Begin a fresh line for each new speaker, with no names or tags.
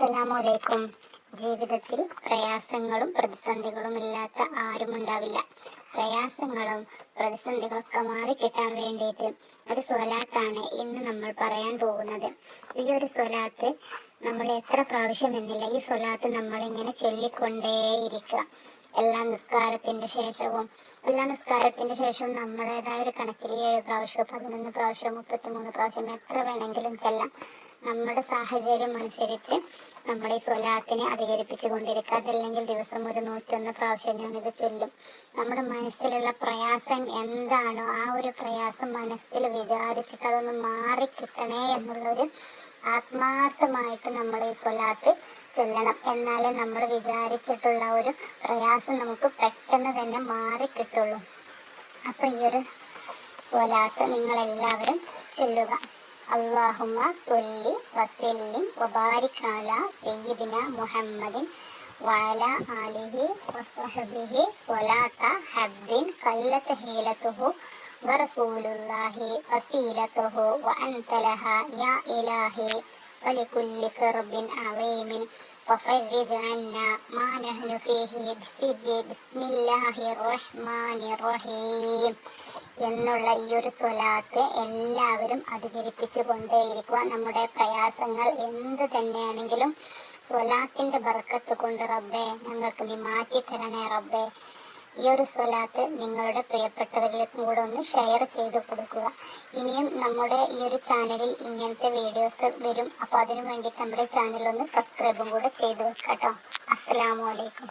അസ്സലാമലൈക്കും ജീവിതത്തിൽ പ്രയാസങ്ങളും പ്രതിസന്ധികളും ഇല്ലാത്ത ആരും ഉണ്ടാവില്ല പ്രയാസങ്ങളും പ്രതിസന്ധികളൊക്കെ മാറിക്കിട്ടാൻ വേണ്ടിയിട്ട് ഒരു സ്വലാത്താണ് ഇന്ന് നമ്മൾ പറയാൻ പോകുന്നത്. ഈ ഒരു സ്വലാത്ത് നമ്മൾ എത്ര പ്രാവശ്യം എന്നില്ല ഈ സ്വലാത്ത് നമ്മൾ ഇങ്ങനെ ചൊല്ലിക്കൊണ്ടേയിരിക്കുക. എല്ലാ നിസ്കാരത്തിന്റെ ശേഷവും എല്ലാ നിസ്കാരത്തിന്റെ ശേഷവും നമ്മുടേതായ ഒരു കണക്കിൽ ഏഴ് പ്രാവശ്യം പതിനൊന്ന് പ്രാവശ്യം മുപ്പത്തിമൂന്ന് പ്രാവശ്യം എത്ര വേണമെങ്കിലും ചെല്ലാം. നമ്മുടെ സാഹചര്യം അനുസരിച്ച് നമ്മൾ ഈ സ്വലാത്തിനെ അധികരിപ്പിച്ചു കൊണ്ടിരിക്കുക അതല്ലെങ്കിൽ ദിവസം ഒരു നൂറ്റൊന്ന് പ്രാവശ്യം ഞാനിത് ചൊല്ലും. നമ്മുടെ മനസ്സിലുള്ള പ്രയാസം എന്താണോ ആ ഒരു പ്രയാസം മനസ്സിൽ വിചാരിച്ചിട്ട് അതൊന്ന് മാറിക്കിട്ടണേ എന്നുള്ളൊരു ആത്മാർത്ഥമായിട്ട് നമ്മൾ ഈ സ്വലാത്ത് ചൊല്ലണം. എന്നാലേ നമ്മൾ വിചാരിച്ചിട്ടുള്ള ഒരു പ്രയാസം നമുക്ക് പെട്ടെന്ന് തന്നെ മാറിക്കിട്ടുള്ളൂ. അപ്പൊ ഈ ഒരു സ്വലാത്ത് നിങ്ങളെല്ലാവരും ചൊല്ലുക. അള്ളാഹുമ്മ സൊല്ലി വസല്ലിം വബാരിക് അല സയ്യിദിന മുഹമ്മദിൻ വഅല ആലിഹി വസഹബിഹി സ്വലാത്ത ഹബ്ദിൻ കല്ലത്ത് ഹീലത്തുഹു വറസൂലുള്ളാഹി വസീലത്തുഹു വഅൻത ലഹ യാ ഇലാഹി ولكل كرب عظيم وفرج عنا ما نحن فيه بسر بسم الله الرحمن الرحيم എന്നുള്ള ഈ ഒരു സ്വലാത്ത് എല്ലാവരും അധികരിപ്പിച്ചു കൊണ്ടേയിരിക്കുക നമ്മുടെ പ്രയാസങ്ങൾ എന്ത് തന്നെയാണെങ്കിലും സ്വലാത്തിന്റെ ബർക്കത്ത് കൊണ്ട് റബ്ബെ ഞങ്ങൾക്ക് നീ മാറ്റി തരണേ റബ്ബെ ഈ ഒരു സ്വലാത്ത് നിങ്ങളുടെ പ്രിയപ്പെട്ടവരിലേക്കും കൂടെ ഒന്ന് ഷെയർ ചെയ്ത് കൊടുക്കുക. ഇനിയും നമ്മുടെ ഈ ഒരു ചാനലിൽ ഇങ്ങനത്തെ വീഡിയോസ് വരും. അപ്പോൾ അതിനു വേണ്ടിയിട്ട് നമ്മുടെ ചാനൽ ഒന്ന് സബ്സ്ക്രൈബും കൂടെ ചെയ്ത് വെക്കാം കേട്ടോ. അസ്സലാമു അലൈക്കും.